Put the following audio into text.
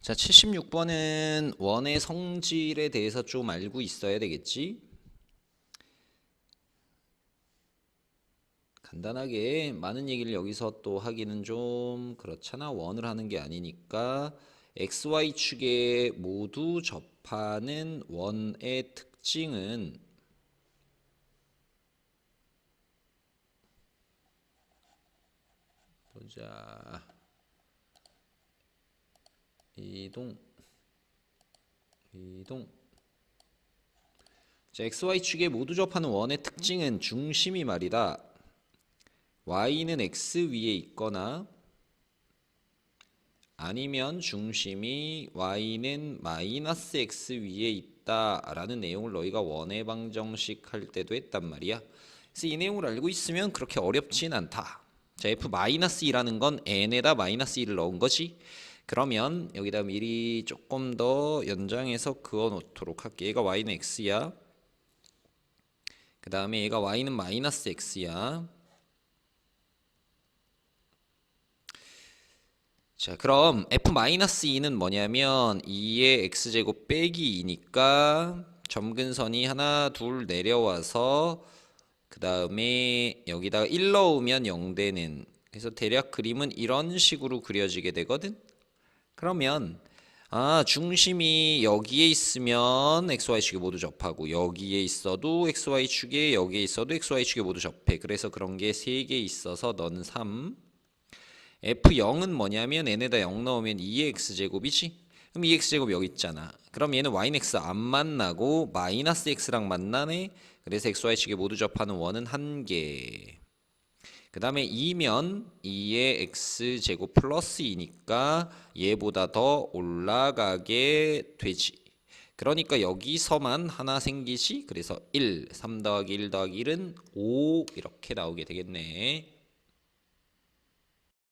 자, 76번은 원의 성질에 대해서 좀 알고 있어야 되겠지? 간단하게 많은 얘기를 여기서 또 하기는 좀 그렇잖아. 원을 하는 게 아니니까 xy 축에 모두 접하는 원의 특징은 보자. 이동 이동 자, xy 축에 모두 접하는 원의 특징은 중심이 말이다. y는 x 위에 있거나 아니면 중심이 y는 마이너스 x 위에 있다 라는 내용을 너희가 원의 방정식 할 때도 했단 말이야. 그래서 이 내용을 알고 있으면 그렇게 어렵진 않다. 자, f 마이너스 2라는 건 n에다 마이너스 2를 넣은 거지. 그러면 여기다 미리 조금 더 연장해서 그어 놓도록 할게. 얘가 y는 x야. 그 다음에 얘가 y는 마이너스 x야. 자, 그럼 f-2는 뭐냐면 2의 x제곱 빼기 2니까 점근선이 하나, 둘 내려와서 그 다음에 여기다가 1 넣으면 0 되는 그래서 대략 그림은 이런 식으로 그려지게 되거든. 그러면 아 중심이 여기에 있으면 xy 축에 모두 접하고 여기에 있어도 xy 축에 여기에 있어도 xy 축에 모두 접해. 그래서 그런 게세개 있어서 너는 3. f0은 뭐냐면 n에다 0 넣으면 2의 x제곱이지. 그럼 2x제곱 여기 있잖아. 그럼 얘는 y는 x 안 만나고 마이너스 x랑 만나네. 그래서 xy 축에 모두 접하는 원은 한 개. 그 다음에 2면 2의 x제곱 플러스 2니까 얘보다 더 올라가게 되지. 그러니까 여기서만 하나 생기지. 그래서 1, 3 더하기 1 더하기 1은 5 이렇게 나오게 되겠네.